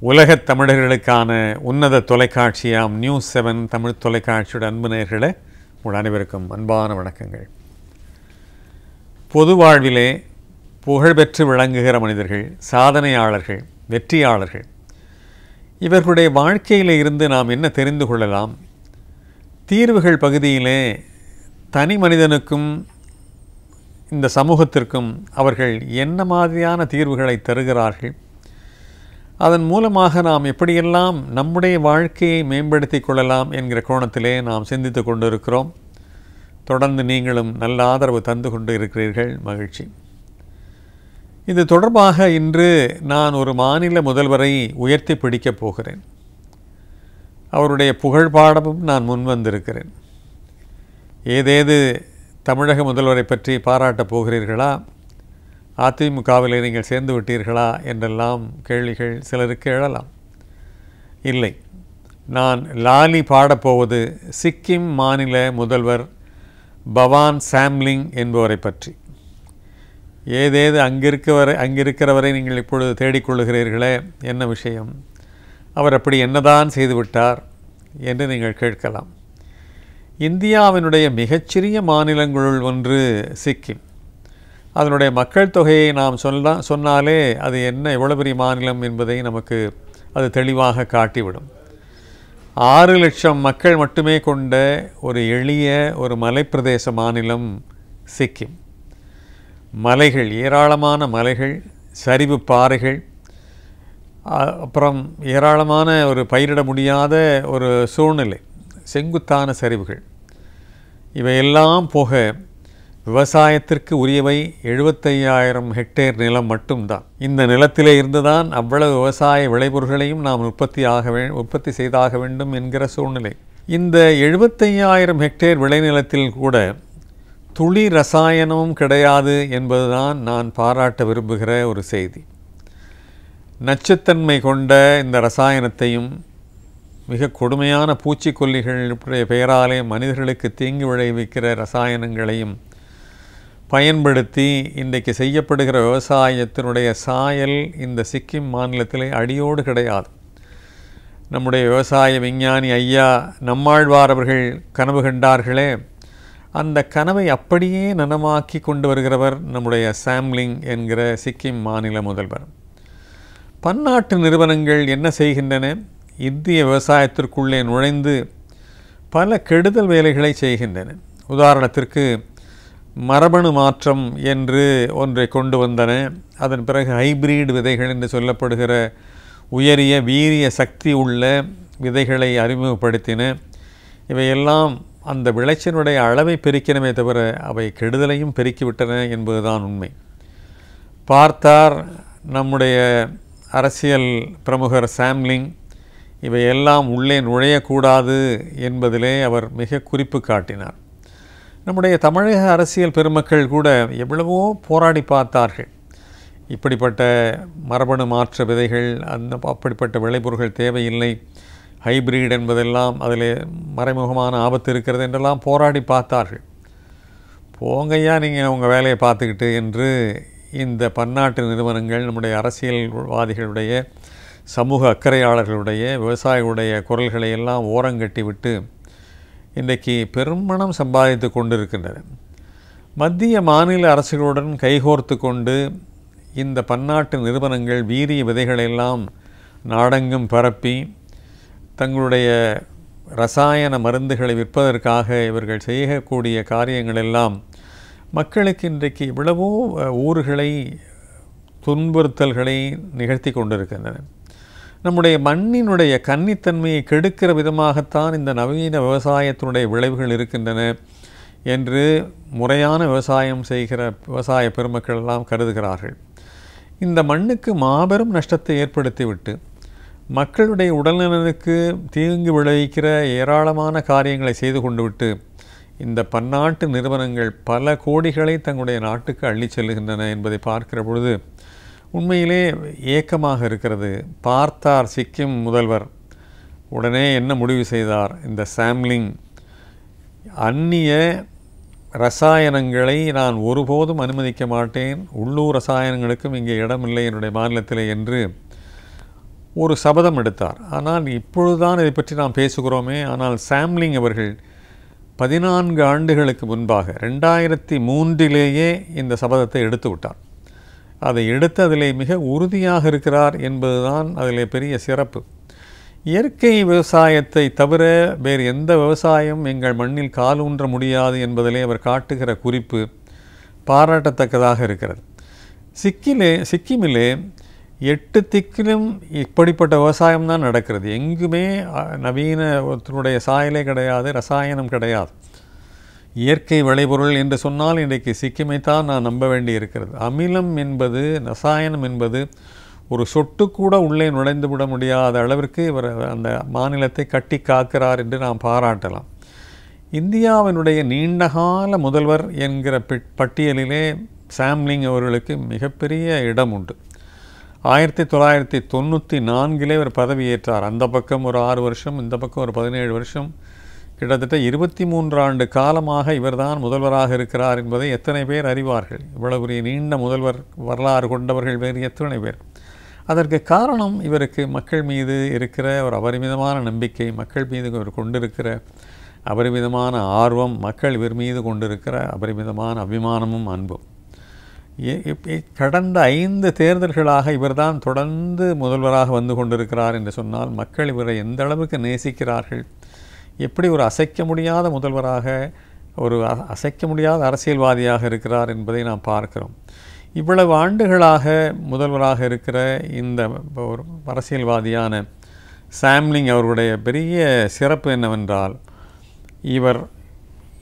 உலகத் தமிழர்களுக்கான உன்னத தொலைக்காட்சியாம் நியூஸ் செவன் தமிழ் தொலைக்காட்சியோட அன்பு நேர்களை உங்கள் அனைவருக்கும் அன்பான வணக்கங்கள். பொது வாழ்விலே புகழ்பெற்று விளங்குகிற மனிதர்கள் சாதனையாளர்கள் வெற்றியாளர்கள் இவர்களுடைய வாழ்க்கையில் இருந்து நாம் என்ன தெரிந்து கொள்ளலாம்? தீர்வுகள் பகுதியிலே தனி மனிதனுக்கும் இந்த சமூகத்திற்கும் அவர்கள் என்ன மாதிரியான தீர்வுகளை தருகிறார்கள்? அதன் மூலமாக நாம் எப்படியெல்லாம் நம்முடைய வாழ்க்கையை மேம்படுத்தி கொள்ளலாம் என்கிற கோணத்திலே நாம் சிந்தித்து கொண்டிருக்கிறோம். தொடர்ந்து நீங்களும் நல்ல ஆதரவு தந்து கொண்டு இருக்கிறீர்கள். மகிழ்ச்சி. இது தொடர்பாக இன்று நான் ஒரு மாநில முதல்வரை உயர்த்தி பிடிக்கப் போகிறேன். அவருடைய புகழ் பாடமும் நான் முன்வந்திருக்கிறேன். ஏதேது தமிழக முதல்வரை பற்றி பாராட்டப் போகிறீர்களா? அதிமுகவில் நீங்கள் சேர்ந்து விட்டீர்களா? என்றெல்லாம் கேள்விகள் சிலருக்கு எழலாம். இல்லை. நான் லாலி பாடப்போவது சிக்கிம் மாநில முதல்வர் பவான் சாம்லிங் என்பவரை பற்றி. ஏதேது அங்கிருக்கவரை அங்கிருக்கிறவரை நீங்கள் இப்பொழுது தேடிக்கொள்ளுகிறீர்களே என்ன விஷயம்? அவர் அப்படி என்னதான் செய்துவிட்டார் என்று நீங்கள் கேட்கலாம். இந்தியாவினுடைய மிகச்சிறிய மாநிலங்களுள் ஒன்று சிக்கிம். அதனுடைய மக்கள் தொகையை நாம் சொல்ல சொன்னாலே அது என்ன எவ்வளோ பெரிய மாநிலம் என்பதை நமக்கு அது தெளிவாக காட்டிவிடும். ஆறு லட்சம் மக்கள் மட்டுமே கொண்ட ஒரு எளிய ஒரு மலைப்பிரதேச மாநிலம் சிக்கிம். மலைகள் ஏராளமான மலைகள் சரிவு பாறைகள் அப்புறம் ஏராளமான ஒரு பயிரிட முடியாத ஒரு சூழ்நிலை. செங்குத்தான சரிவுகள். இவையெல்லாம் போக விவசாயத்திற்கு உரியவை எழுபத்தையாயிரம் ஹெக்டேர் நிலம் மட்டும்தான். இந்த நிலத்திலே இருந்துதான் அவ்வளவு விவசாய விளைபொருள்களையும் நாம் உற்பத்தி ஆக வே உற்பத்தி செய்தாக வேண்டும் என்கிற சூழ்நிலை. இந்த எழுபத்தையாயிரம் ஹெக்டேர் விளைநிலத்தில் கூட துளி ரசாயனமும் கிடையாது என்பதுதான் நான் பாராட்ட விரும்புகிற ஒரு செய்தி. நச்சுத்தன்மை கொண்ட இந்த ரசாயனத்தையும் மிக கொடுமையான பூச்சிக்கொல்லிகளுடைய பெயராலே மனிதர்களுக்கு தீங்கு விளைவிக்கிற ரசாயனங்களையும் பயன்படுத்தி இன்றைக்கு செய்யப்படுகிற விவசாயத்தினுடைய சாயல் இந்த சிக்கிம் மாநிலத்திலே அடியோடு கிடையாது. நம்முடைய விவசாய விஞ்ஞானி ஐயா நம்மாழ்வார் அவர்கள் கனவு கண்டார்களே அந்த கனவை அப்படியே நனமாக்கி கொண்டு வருகிறவர் நம்முடைய சாம்லிங் என்கிற சிக்கிம் மாநில முதல்வர். பன்னாட்டு நிறுவனங்கள் என்ன செய்கின்றன? இந்திய விவசாயத்திற்குள்ளே நுழைந்து பல கெடுதல் வேலைகளை செய்கின்றன. உதாரணத்திற்கு மரபணு மாற்றம் என்று ஒன்றை கொண்டு வந்தன. அதன் பிறகு ஹைபிரிட் விதைகள் என்று சொல்லப்படுகிற உயரிய வீரிய சக்தி உள்ள விதைகளை அறிமுகப்படுத்தின. இவையெல்லாம் அந்த விளைச்சலுடைய அளவை பெருக்கினமே தவிர அவை கெடுதலையும் பெருக்கிவிட்டன என்பதுதான் உண்மை. பார்த்தார் நம்முடைய அரசியல் பிரமுகர் சாம்லிங். இவையெல்லாம் உள்ளே நுழையக்கூடாது என்பதிலே அவர் மிக குறிப்பு காட்டினார். நம்முடைய தமிழக அரசியல் பெருமக்கள் கூட எவ்வளவோ போராடி பார்த்தார்கள். இப்படிப்பட்ட மரபணு மாற்ற விதைகள் அந்த அப்படிப்பட்ட விளைபொருள்கள் தேவையில்லை. ஹைபிரிட் என்பதெல்லாம் அதில் மறைமுகமான ஆபத்து இருக்கிறது என்றெல்லாம் போராடி பார்த்தார்கள். போங்கய்யா நீங்கள் உங்கள் வேலையை பார்த்துக்கிட்டு என்று இந்த பன்னாட்டு நிறுவனங்கள் நம்முடைய அரசியல்வாதிகளுடைய சமூக அக்கறையாளர்களுடைய விவசாயிகளுடைய குரல்களை எல்லாம் ஓரங்கட்டி விட்டு இன்றைக்கு பெருமணம் சம்பாதித்து கொண்டிருக்கின்றன மத்திய மாநில அரசுகளுடன் கைகோர்த்து கொண்டு இந்த பன்னாட்டு நிறுவனங்கள் வீரிய விதைகளெல்லாம் நாடெங்கும் பரப்பி தங்களுடைய ரசாயன மருந்துகளை விற்பதற்காக இவர்கள் செய்யக்கூடிய காரியங்களெல்லாம் மக்களுக்கு இன்றைக்கு இவ்வளவோ ஊர்களை துன்புறுத்தல்களை நிகழ்த்தி கொண்டிருக்கின்றன நம்முடைய மண்ணினுடைய கன்னித்தன்மையை கெடுக்கிற விதமாகத்தான் இந்த நவீன விவசாயத்தினுடைய விளைவுகள் இருக்கின்றன என்று முறையான விவசாயம் செய்கிற விவசாய பெருமக்கள் எல்லாம் கருதுகிறார்கள். இந்த மண்ணுக்கு மாபெரும் நஷ்டத்தை ஏற்படுத்திவிட்டு மக்களுடைய உடல்நலனுக்கு தீங்கு விளைவிக்கிற ஏராளமான காரியங்களை செய்து கொண்டு விட்டு இந்த பன்னாட்டு நிறுவனங்கள் பல கோடிகளை தங்களுடைய நாட்டுக்கு அள்ளிச் செல்லுகின்றன என்பதை பார்க்கிற பொழுது உண்மையிலே ஏக்கமாக இருக்கிறது. பார்த்தார் சிக்கிம் முதல்வர். உடனே என்ன முடிவு செய்தார்? இந்த சாம்லிங். அந்நிய ரசாயனங்களை நான் ஒருபோதும் அனுமதிக்க மாட்டேன். உள்ளூர் ரசாயனங்களுக்கும் இங்கே இடமில்லை என்னுடைய மாநிலத்திலே என்று ஒரு சபதம் எடுத்தார். ஆனால் இப்பொழுதுதான் இதை பற்றி நாம் பேசுகிறோமே. ஆனால் சாம்லிங் அவர்கள் பதினான்கு ஆண்டுகளுக்கு முன்பாக ரெண்டாயிரத்தி மூன்றிலேயே இந்த சபதத்தை எடுத்து விட்டார். அதை எடுத்து அதில் மிக உறுதியாக இருக்கிறார் என்பதுதான் அதில் பெரிய சிறப்பு. இயற்கை விவசாயத்தை தவிர வேறு எந்த விவசாயம் எங்கள் மண்ணில் காலூன்ற முடியாது என்பதிலே அவர் காட்டுகிற குறிப்பு பாராட்டத்தக்கதாக இருக்கிறது. சிக்கிலே சிக்கிமிலே எட்டு திக்கிலும் இப்படிப்பட்ட விவசாயம் தான் நடக்கிறது. எங்குமே நவீனத்தினுடைய சாயலே கிடையாது ரசாயனம் கிடையாது. இயற்கை விளைபொருள் என்று சொன்னால் இன்றைக்கு சிக்கிமை தான் நான் நம்ப வேண்டி இருக்கிறது அமிலம் என்பது ரசாயனம் என்பது ஒரு சொட்டு கூட உள்ளே நுழைந்து விட முடியாத அளவிற்கு இவர் அந்த மாநிலத்தை கட்டி காக்கிறார் என்று நாம் பாராட்டலாம். இந்தியாவினுடைய நீண்டகால முதல்வர் என்கிற பிட்- பட்டியலிலே சாம்லிங் அவர்களுக்கு மிகப்பெரிய இடம் உண்டு. ஆயிரத்தி தொள்ளாயிரத்தி தொண்ணூற்றி நான்கிலே இவர் பதவியேற்றார் அந்த பக்கம் ஒரு ஆறு வருஷம் இந்த பக்கம் ஒரு பதினேழு வருஷம் கிட்டத்தட்ட இருபத்தி மூன்று ஆண்டு காலமாக இவர்தான் முதல்வராக இருக்கிறார் என்பதை எத்தனை பேர் அறிவார்கள்? இவ்வளவு பெரிய நீண்ட முதல்வர் வரலாறு கொண்டவர்கள் வேறு எத்தனை பேர்? அதற்கு காரணம் இவருக்கு மக்கள் மீது இருக்கிற ஒரு அபரிமிதமான நம்பிக்கை மக்கள் மீது இவர் கொண்டிருக்கிற அபரிமிதமான ஆர்வம் மக்கள் இவர் மீது கொண்டிருக்கிற அபரிமிதமான அபிமானமும் அன்பும். கடந்த ஐந்து தேர்தல்களாக இவர்தான் தொடர்ந்து முதல்வராக வந்து கொண்டிருக்கிறார் என்று சொன்னால் மக்கள் இவரை எந்த அளவுக்கு நேசிக்கிறார்கள்? எப்படி ஒரு அசைக்க முடியாத முதல்வராக ஒரு அ- அசைக்க முடியாத அரசியல்வாதியாக இருக்கிறார் என்பதை நாம் பார்க்கிறோம். இவ்வளவு ஆண்டுகளாக முதல்வராக இருக்கிற இந்த ஒரு அரசியல்வாதியான சாம்லிங் அவருடைய பெரிய சிறப்பு என்னவென்றால் இவர்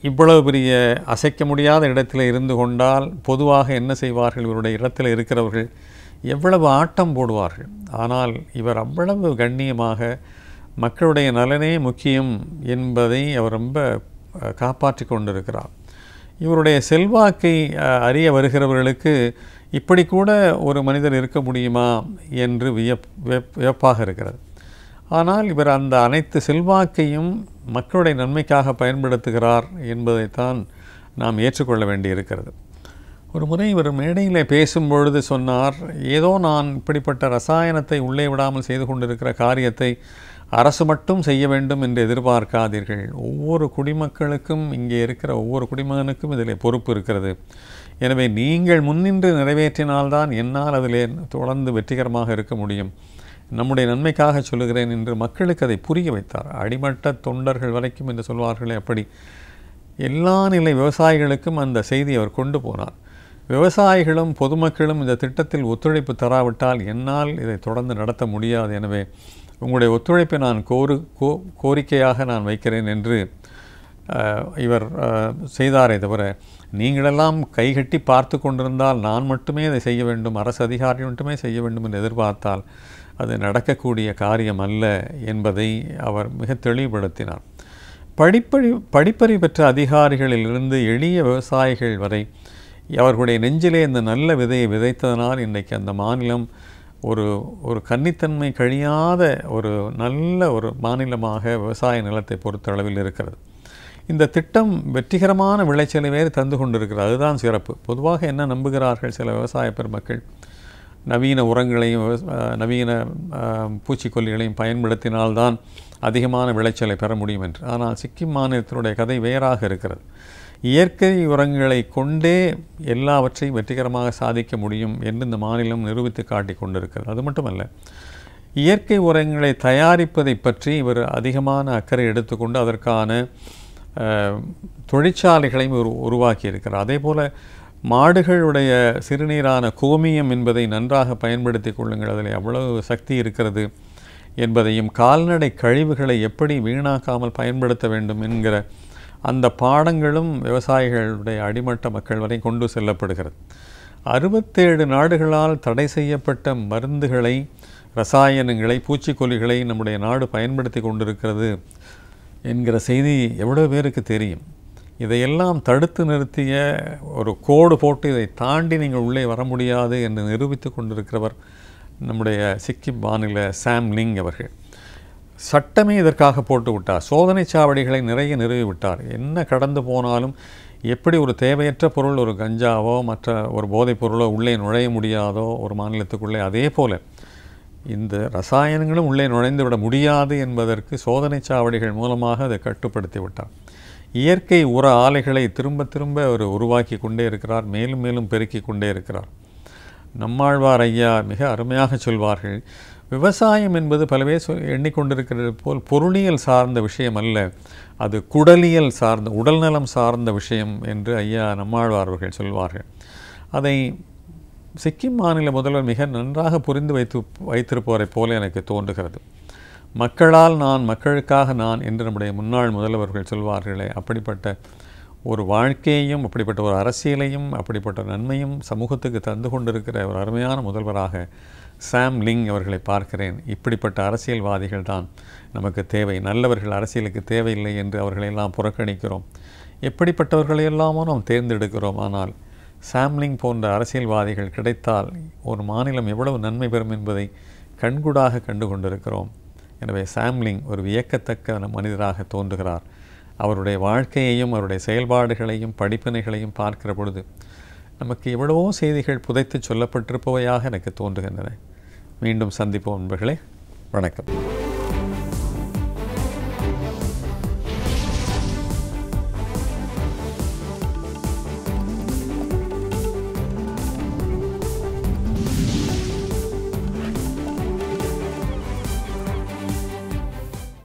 இவ்வளவு பெரிய அசைக்க முடியாத இடத்தில் இருந்து கொண்டால் பொதுவாக என்ன செய்வார்கள்? இவருடைய இடத்தில் இருக்கிறவர்கள் எவ்வளவு ஆட்டம் போடுவார்கள்? ஆனால் இவர் அவ்வளவு கண்ணியமாக மக்களுடைய நலனே முக்கியம் என்பதை அவர் ரொம்ப காப்பாற்றி கொண்டிருக்கிறார். இவருடைய செல்வாக்கை அறிய வருகிறவர்களுக்கு இப்படி கூட ஒரு மனிதர் இருக்க முடியுமா என்று வியப் வியப்- வியப்பாக இருக்கிறது. ஆனால் இவர் அந்த அனைத்து செல்வாக்கையும் மக்களுடைய நன்மைக்காக பயன்படுத்துகிறார் என்பதைத்தான் நாம் ஏற்றுக்கொள்ள வேண்டியிருக்கிறது. ஒரு முறை இவர் மேடையில் பேசும்பொழுது சொன்னார் ஏதோ நான் இப்படிப்பட்ட ரசாயனத்தை உள்ளே விடாமல் செய்து கொண்டிருக்கிற காரியத்தை அரசு மட்டும் செய்ய வேண்டும் என்று எதிர்பார்க்காதீர்கள். ஒவ்வொரு குடிமக்களுக்கும் இங்கே இருக்கிற ஒவ்வொரு குடிமகனுக்கும் இதில் பொறுப்பு இருக்கிறது. எனவே நீங்கள் முன்னின்று நிறைவேற்றினால்தான் என்னால் அதிலே தொடர்ந்து வெற்றிகரமாக இருக்க முடியும். நம்முடைய நன்மைக்காக சொல்லுகிறேன் என்று மக்களுக்கு அதை புரிய வைத்தார். அடிமட்ட தொண்டர்கள் வரைக்கும் என்று சொல்வார்களே அப்படி. எல்லா நிலை விவசாயிகளுக்கும் அந்த செய்தி அவர் கொண்டு போனார். விவசாயிகளும் பொதுமக்களும் இந்த திட்டத்தில் ஒத்துழைப்பு தராவிட்டால் என்னால் இதை தொடர்ந்து நடத்த முடியாது. எனவே உங்களுடைய ஒத்துழைப்பை நான் கோரு கோ கோரிக்கையாக நான் வைக்கிறேன் என்று இவர் செய்தாரே தவிர நீங்களெல்லாம் கைகட்டி பார்த்து கொண்டிருந்தால் நான் மட்டுமே அதை செய்ய வேண்டும் அரசு அதிகாரி மட்டுமே செய்ய வேண்டும் என்று எதிர்பார்த்தால் அது நடக்கக்கூடிய காரியம் அல்ல என்பதை அவர் மிக தெளிவுபடுத்தினார். படிப்பறி படிப்பறி பெற்ற அதிகாரிகளிலிருந்து எளிய விவசாயிகள் வரை அவர்களுடைய நெஞ்சிலே இந்த நல்ல விதையை விதைத்ததனால் இன்றைக்கு அந்த மாநிலம் ஒரு ஒரு கன்னித்தன்மை கழியாத ஒரு நல்ல ஒரு மாநிலமாக விவசாய நிலத்தை பொறுத்த அளவில் இருக்கிறது. இந்த திட்டம் வெற்றிகரமான விளைச்சலை வேறு தந்து கொண்டிருக்கிறது. அதுதான் சிறப்பு. பொதுவாக என்ன நம்புகிறார்கள் சில விவசாய பெருமக்கள்? நவீன உரங்களையும் நவீன பூச்சிக்கொல்லிகளையும் பயன்படுத்தினால்தான் அதிகமான விளைச்சலை பெற முடியும் என்று. ஆனால் சிக்கிம் மாநிலத்தினுடைய கதை வேறாக இருக்கிறது. இயற்கை உரங்களை கொண்டே எல்லாவற்றையும் வெற்றிகரமாக சாதிக்க முடியும் என்று இந்த மாநிலம் நிரூபித்து காட்டி கொண்டிருக்கிறது. அது மட்டுமல்ல இயற்கை உரங்களை தயாரிப்பதை பற்றி இவர் அதிகமான அக்கறை எடுத்துக்கொண்டு அதற்கான தொழிற்சாலைகளையும் உரு உருவாக்கி இருக்கிறார். அதே போல் மாடுகளுடைய சிறுநீரான கோமியம் என்பதை நன்றாக பயன்படுத்தி கொள்ளுங்கள். அதில் அவ்வளவு சக்தி இருக்கிறது என்பதையும் கால்நடை கழிவுகளை எப்படி வீணாக்காமல் பயன்படுத்த வேண்டும் என்கிற அந்த பாடங்களும் விவசாயிகளுடைய அடிமட்ட மக்கள் வரை கொண்டு செல்லப்படுகிறது. அறுபத்தேழு நாடுகளால் தடை செய்யப்பட்ட மருந்துகளை ரசாயனங்களை பூச்சிக்கொல்லிகளை நம்முடைய நாடு பயன்படுத்தி கொண்டிருக்கிறது என்கிற செய்தி எவ்வளோ பேருக்கு தெரியும்? இதையெல்லாம் தடுத்து நிறுத்திய ஒரு கோடு போட்டு இதை தாண்டி நீங்கள் உள்ளே வர முடியாது என்று நிரூபித்து கொண்டிருக்கிறவர் நம்முடைய சிக்கிம் மாநில சாம் லிங் அவர்கள். சட்டமே இதற்காக போட்டு விட்டார். சோதனை சாவடிகளை நிறைய நிறுவி விட்டார். என்ன கடந்து போனாலும் எப்படி ஒரு தேவையற்ற பொருள் ஒரு கஞ்சாவோ மற்ற ஒரு போதைப் பொருளோ உள்ளே நுழைய முடியாதோ ஒரு மாநிலத்துக்குள்ளே அதே போல் இந்த ரசாயனங்களும் உள்ளே நுழைந்து விட முடியாது என்பதற்கு சோதனை சாவடிகள் மூலமாக அதை கட்டுப்படுத்தி விட்டார். இயற்கை உர ஆலைகளை திரும்ப திரும்ப அவர் உருவாக்கி கொண்டே இருக்கிறார் மேலும் மேலும் பெருக்கி கொண்டே இருக்கிறார். நம்மாழ்வார் ஐயா மிக அருமையாக சொல்வார்கள் விவசாயம் என்பது பலவே சொல் எண்ணிக்கொண்டிருக்கிறது போல் பொருளியல் சார்ந்த விஷயம் அல்ல. அது குடலியல் சார்ந்த உடல்நலம் சார்ந்த விஷயம் என்று ஐயா நம்மாழ்வார் அவர்கள் சொல்வார்கள். அதை சிக்கிம் மாநில முதல்வர் மிக நன்றாக புரிந்து வைத்து வைத்திருப்பவரைப் போல எனக்கு தோன்றுகிறது. மக்களால் நான் மக்களுக்காக நான் என்று நம்முடைய முன்னாள் முதல்வர்கள் சொல்வார்களே அப்படிப்பட்ட ஒரு வாழ்க்கையையும் அப்படிப்பட்ட ஒரு அரசியலையும் அப்படிப்பட்ட நன்மையும் சமூகத்துக்கு தந்து கொண்டிருக்கிற ஒரு அருமையான முதல்வராக சாம் லிங் அவர்களை பார்க்கிறேன். இப்படிப்பட்ட அரசியல்வாதிகள் தான் நமக்கு தேவை. நல்லவர்கள் அரசியலுக்கு தேவையில்லை என்று அவர்களையெல்லாம் புறக்கணிக்கிறோம். எப்படிப்பட்டவர்களையெல்லாமோ நாம் தேர்ந்தெடுக்கிறோம். ஆனால் சாம்லிங் போன்ற அரசியல்வாதிகள் கிடைத்தால் ஒரு மாநிலம் எவ்வளவு நன்மை பெறும் என்பதை கண்கூடாக கண்டு கொண்டிருக்கிறோம் எனவே சாம்லிங் ஒரு வியக்கத்தக்க மனிதராக தோன்றுகிறார். அவருடைய வாழ்க்கையையும் அவருடைய செயல்பாடுகளையும் படிப்பினைகளையும் பார்க்கிற பொழுது நமக்கு எவ்வளவோ செய்திகள் புதைத்து சொல்லப்பட்டிருப்பவையாக எனக்கு தோன்றுகின்றன. மீண்டும் சந்திப்போம் நண்பர்களே. வணக்கம்.